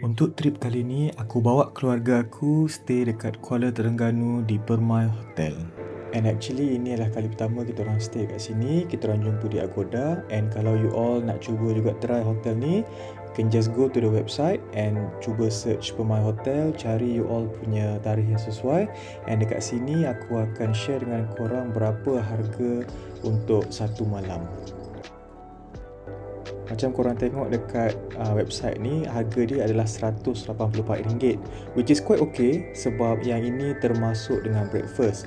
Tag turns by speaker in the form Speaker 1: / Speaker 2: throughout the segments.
Speaker 1: Untuk trip kali ni, aku bawa keluarga aku stay dekat Kuala Terengganu di Permai Hotel. And actually ini adalah kali pertama kita orang stay kat sini. Kita orang jumpa di Agoda and kalau you all nak cuba juga try hotel ni, you can just go to the website and cuba search Permai Hotel, cari you all punya tarikh yang sesuai and dekat sini aku akan share dengan korang berapa harga untuk satu malam. Macam korang tengok dekat uh, website ni Harga dia adalah RM184 Which is quite okay Sebab yang ini termasuk dengan breakfast.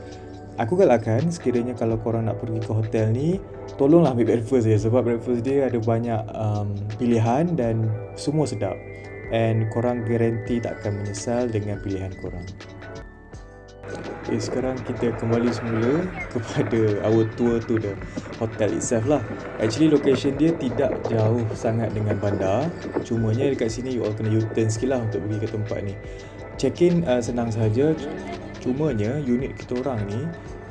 Speaker 1: Aku galakkan sekiranya kalau korang nak pergi ke hotel ni Tolonglah ambil breakfast je Sebab breakfast dia ada banyak um, pilihan Dan semua sedap. And korang garanti tak akan menyesal dengan pilihan korang Okay, sekarang kita kembali semula kepada our tour to the hotel itself lah. Actually location dia tidak jauh sangat dengan bandar. Cumanya dekat sini you all kena U-turn sikit lah untuk pergi ke tempat ni. Check-in uh, senang sahaja. Cumanya unit kita orang ni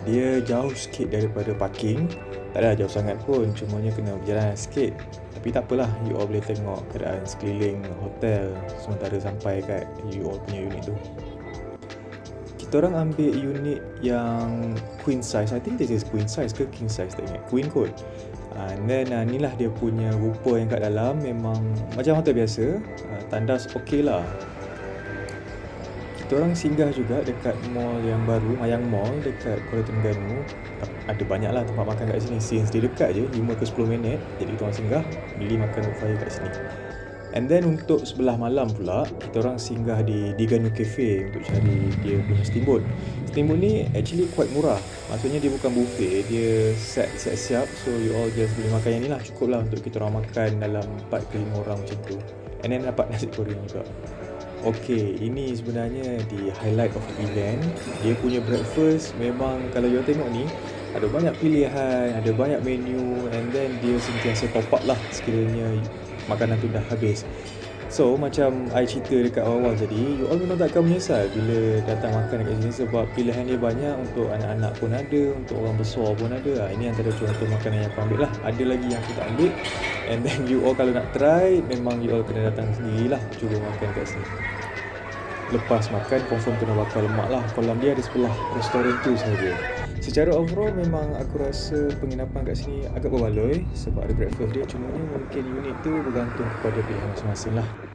Speaker 1: dia jauh sikit daripada parking. Tak ada jauh sangat pun. Cumanya kena berjalan sikit. Tapi tak apalah, you all boleh tengok keadaan sekeliling hotel sementara sampai kat you all punya unit tu orang ambil unit yang queen size. I think this is queen size ke king size tak ingat. Queen kot. Uh, and then uh, inilah dia punya rupa yang kat dalam memang macam hotel biasa. Uh, tandas okey lah. Kita orang singgah juga dekat mall yang baru, Mayang Mall dekat Kuala Terengganu. Ada banyak lah tempat makan kat sini. Since dia dekat je, 5 ke 10 minit. Jadi kita orang singgah, beli makan fire kat sini. And then untuk sebelah malam pula Kita orang singgah di Diganu Cafe Untuk cari dia punya steamboat. Steamboat ni actually quite murah. Maksudnya dia bukan buffet Dia set set siap. So you all just boleh makan yang ni lah. Cukup lah untuk kita orang makan dalam 4 ke 5 orang macam tu. And then dapat nasi goreng juga. Okay, ini sebenarnya di highlight of the event. Dia punya breakfast memang kalau you tengok ni Ada banyak pilihan, ada banyak menu. And then dia sentiasa top up lah sekiranya makanan tu dah habis. So macam I cerita dekat awal-awal tadi You all memang tak akan menyesal bila datang makan dekat sini Sebab pilihan dia banyak untuk anak-anak pun ada Untuk orang besar pun ada. Ha, Ini antara contoh makanan yang aku ambil lah. Ada lagi yang aku tak ambil And then you all kalau nak try Memang you all kena datang sendirilah Cuba makan kat sini. Lepas makan confirm kena bakar lemak lah. Kolam dia ada sebelah restoran tu saja. Secara overall memang aku rasa penginapan kat sini agak berbaloi sebab ada breakfast dia cuma mungkin unit tu bergantung kepada pilihan masing-masing lah.